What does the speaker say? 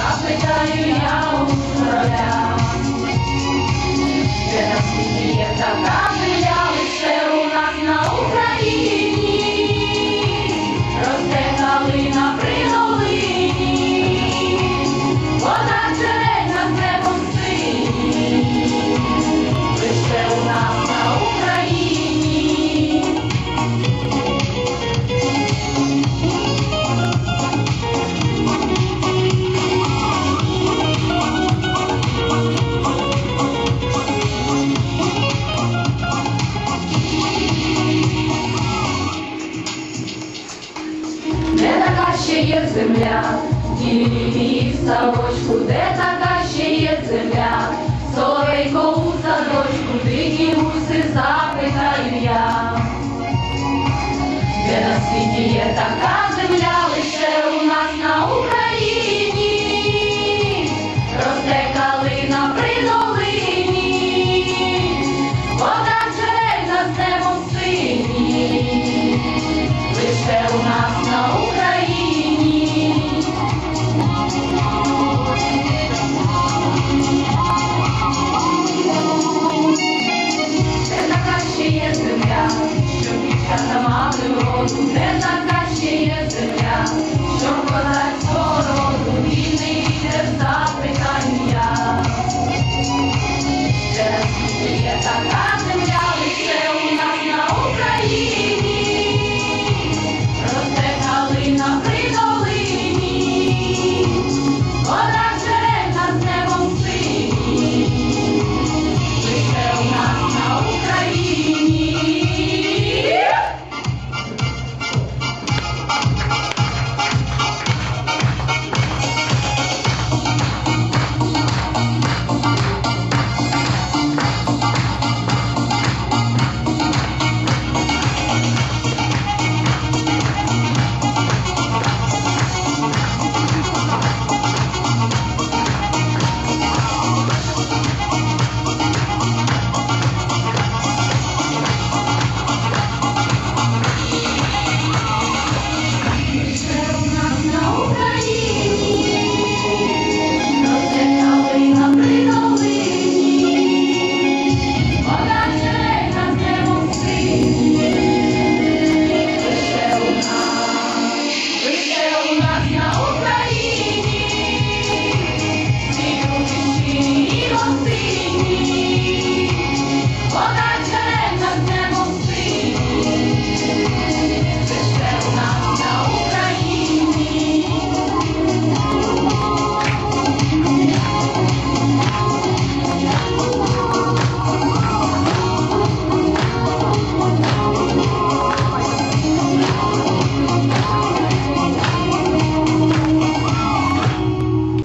आप जाए। ще є земля, тільки в садочку, де така ще є земля, Соловейко у садочку, дикі гуси запитаю я, де на світі є така земля, лише у нас на Україні.